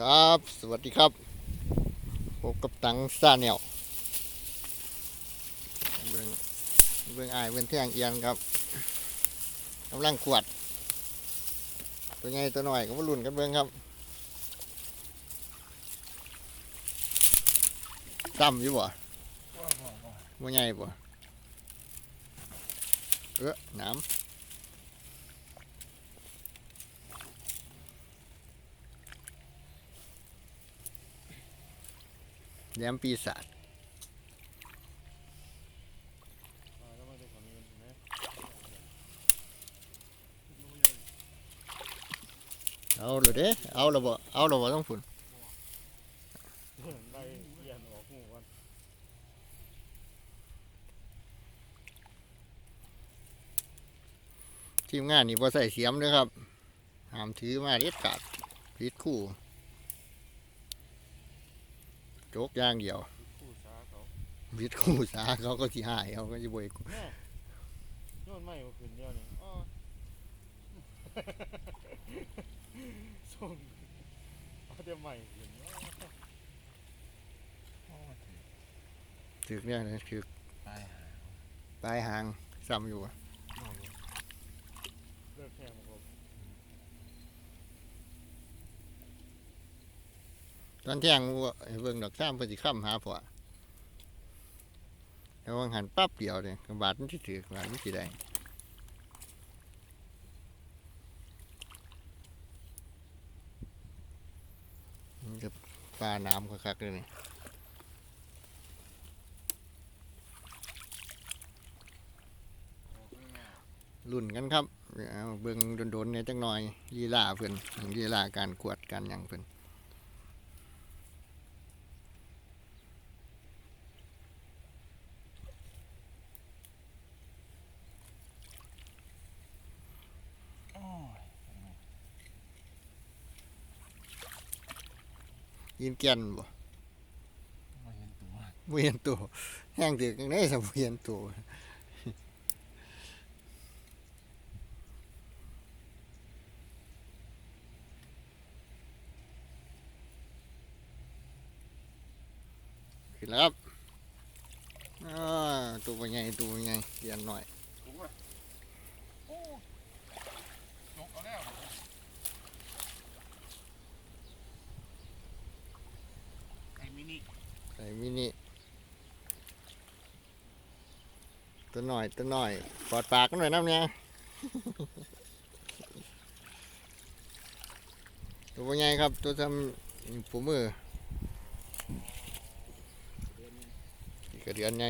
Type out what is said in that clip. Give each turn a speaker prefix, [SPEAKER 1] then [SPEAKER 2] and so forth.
[SPEAKER 1] ครับ สวัสดีครับพบกับตังซาเนียวเบื้องเบื้องอายเบื้องเที่ยงเอียนครับกำลังขวด ตัวใหญ่ตัวหน่อยก็มาลุ่นกันเบื้องครับซ้ำอยู่บ่บ่ใหญ่บ่เออน้ำ แหลมปีศาจเอาเลยเด้ เอาและบ่ เอาและบ่ต้องฝุ่นทีมงานนี่บ่ใส่เสียมเด้อครับ หามถือมาเด็ดขาดผิดคู่ จกอย่างเดียว
[SPEAKER 2] ผู้สาเขา
[SPEAKER 1] ผิดคู่สาเขาก็สิหายเขาก็สิบ่ให้
[SPEAKER 2] โยนไม่มาขึ้นเดียวนี่อ้อส่งเอาเดี๋ยวใหม่ขึ้นอ้อ
[SPEAKER 1] ถึกเนี่ยนะถึก
[SPEAKER 3] ตายหา
[SPEAKER 1] ปลายหางซ้ำอยู่
[SPEAKER 2] เลิกแข่งผม
[SPEAKER 1] ตอนเที่ยงว่าให้เบิ่งดอกซ้ำเพิ่นสิค้ำหาผัวแล้ววางหันปั๊บเดียวเนี่ยกระบาดมันสิถือกบาดมันสิได้มันจะปลาน้ำคักๆเลยนี่รุ่นกันครับ เบิ่งโดนๆเนี่ยจังหน่อยลีลาเพิ่อนลีลาการกวดการหยังเพิ่น
[SPEAKER 3] โอ้ย
[SPEAKER 1] ยินแก่นบ่
[SPEAKER 3] มาเห็นตัว
[SPEAKER 1] บ่เห็นตัวแห้งถึกจังได๋ซะบ่เห็นตัวขึ้นแล้วครับอ่าตัวบ่ใหญ่ตัวบ่ใหญ่เรียนหน่อย
[SPEAKER 3] ถูกไหมโอ้ยกเอาแล้วไอ้มินิ
[SPEAKER 1] ใส่ มินิตัวหน่อยตัวหน่อยปอดปากกันหน่อยน้ำเนี่ยตัวเป็นไงครับ ตัวทำผูมืออีกกระเดือนไง